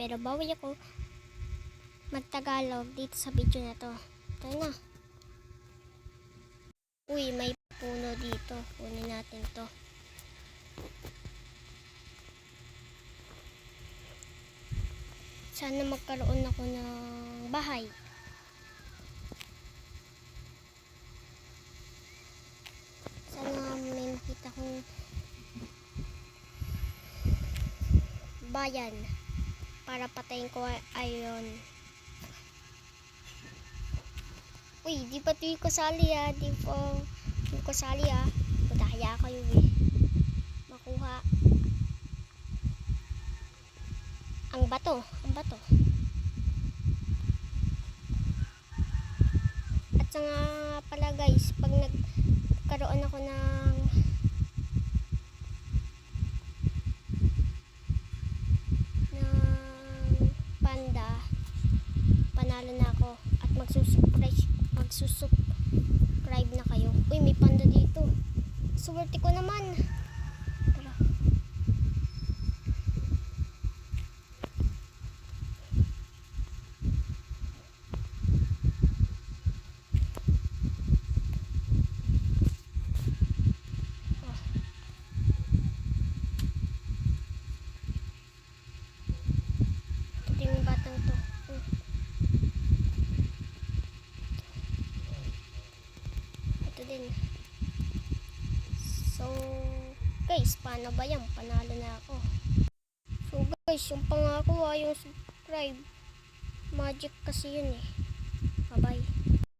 pero bawi ako magtagalog dito sa video na to. Ito na. Uy, may puno dito. Kunin natin to. Sana magkaroon ako ng bahay. Sana may makita kong bayan para patayin ko ay- ayon. Uy, di pa ito yung kasali ah. Di pa yung kasali ah. Madaya kayo eh. Makuha. Ang bato. Ang bato. At sa nga pala guys, pag nagkaroon ako ng panda, panalo na ako at magsusubscribe magsusubscribe na kayo. Uy, may panda dito. Swerte ko naman. Tara. Oh. Ito yung batang to. Hmm. Ito din. So, guys, paano ba yan? Panalo na ako. So, guys, yung pangako ah, yung subscribe. Magic kasi yun eh.